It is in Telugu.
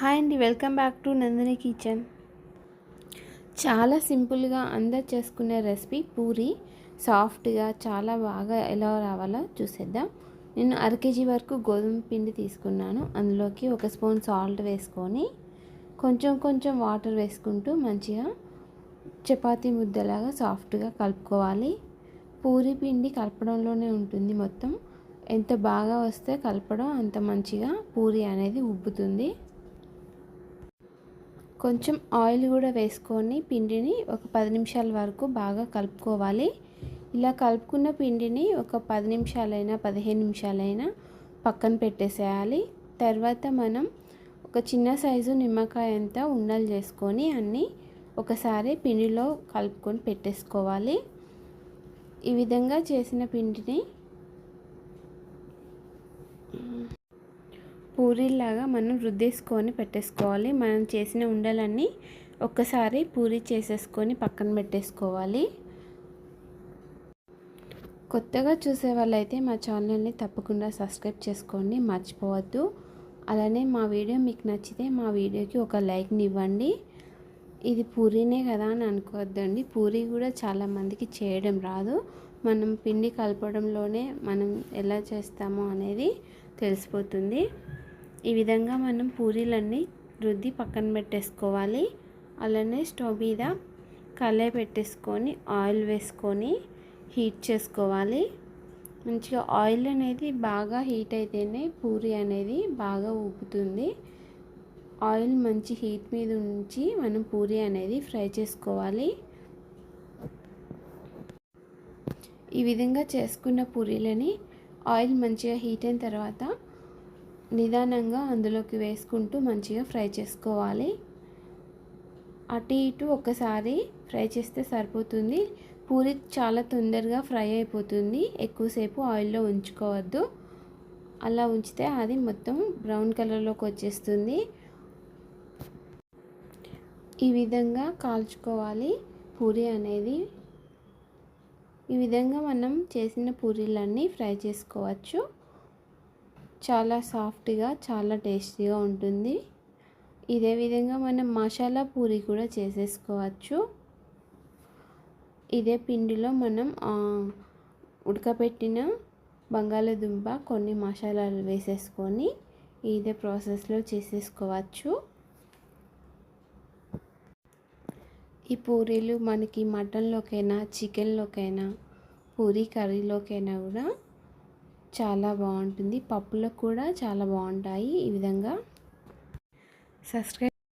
హాయ్ అండి welcome back to Nandini kitchen. చాలా సింపుల్గా అందరు చేసుకునే రెసిపీ పూరి. సాఫ్ట్గా చాలా బాగా ఎలా రావాలో చూసేద్దాం. నేను అర కేజీ వరకు గోధుమ పిండి తీసుకున్నాను. అందులోకి ఒక స్పూన్ సాల్ట్ వేసుకొని కొంచెం కొంచెం వాటర్ వేసుకుంటూ మంచిగా చపాతీ ముద్దలాగా సాఫ్ట్గా కలుపుకోవాలి. పూరి పిండి కలపడంలోనే ఉంటుంది మొత్తం. ఎంత బాగా వస్తే కలపడం అంత మంచిగా పూరి అనేది ఉబ్బుతుంది. కొంచెం ఆయిల్ కూడా వేసుకొని పిండిని ఒక పది నిమిషాల వరకు బాగా కలుపుకోవాలి. ఇలా కలుపుకున్న పిండిని ఒక పది నిమిషాలైనా పదిహేను నిమిషాలైనా పక్కన పెట్టేసేయాలి. తర్వాత మనం ఒక చిన్న సైజు నిమ్మకాయ అంతా ఉండలు చేసుకొని అన్నీ ఒకసారి పిండిలో కలుపుకొని పెట్టేసుకోవాలి. ఈ విధంగా చేసిన పిండిని పూరీలాగా మనం రుద్దేసుకొని పెట్టేసుకోవాలి. మనం చేసిన ఉండలన్నీ ఒక్కసారి పూరి చేసేసుకొని పక్కన పెట్టేసుకోవాలి. కొత్తగా చూసే వాళ్ళైతే మా ఛానల్ని తప్పకుండా సబ్స్క్రైబ్ చేసుకోండి. మర్చిపోవద్దు. అలానే మా వీడియో మీకు నచ్చితే మా వీడియోకి ఒక లైక్ని ఇవ్వండి. ఇది పూరీనే కదా అని అనుకోవద్దండి. పూరీ కూడా చాలామందికి చేయడం రాదు. మనం పిండి కలపడంలోనే మనం ఎలా చేస్తామో అనేది తెలిసిపోతుంది. ఈ విధంగా మనం పూరీలన్నీ రుద్ది పక్కన పెట్టేసుకోవాలి. అలానే స్టవ్ మీద కళాయి పెట్టేసుకొని ఆయిల్ వేసుకొని హీట్ చేసుకోవాలి. మంచిగా ఆయిల్ అనేది బాగా హీట్ అయితేనే పూరి అనేది బాగా ఊపుతుంది. ఆయిల్ మంచి హీట్ మీద ఉంచి మనం పూరి అనేది ఫ్రై చేసుకోవాలి. ఈ విధంగా చేసుకున్న పూరీలని ఆయిల్ మంచిగా హీట్ అయిన తర్వాత నిదానంగా అందులోకి వేసుకుంటూ మంచిగా ఫ్రై చేసుకోవాలి. అటు ఇటు ఒకసారి ఫ్రై చేస్తే సరిపోతుంది. పూరి చాలా తొందరగా ఫ్రై అయిపోతుంది. ఎక్కువసేపు ఆయిల్లో ఉంచుకోవద్దు. అలా ఉంచితే అది మొత్తం బ్రౌన్ కలర్లోకి వచ్చేస్తుంది. ఈ విధంగా కాల్చుకోవాలి పూరి అనేది. ఈ విధంగా మనం చేసిన పూరీలన్నీ ఫ్రై చేసుకోవచ్చు. చాలా సాఫ్ట్గా చాలా టేస్టీగా ఉంటుంది. ఇదే విధంగా మనం మసాలా పూరి కూడా చేసేసుకోవచ్చు. ఇదే పిండిలో మనం ఉడకపెట్టిన బంగాళదుంప కొన్ని మసాలాలు వేసేసుకొని ఇదే ప్రాసెస్లో చేసేసుకోవచ్చు. ఈ పూరీలు మనకి మటన్లోకైనా చికెన్లోకైనా పూరీ కర్రీలోకైనా కూడా చాలా బాగుంటుంది. పప్పులకు కూడా చాలా బాగుంటాయి ఈ విధంగా. సబ్స్క్రైబ్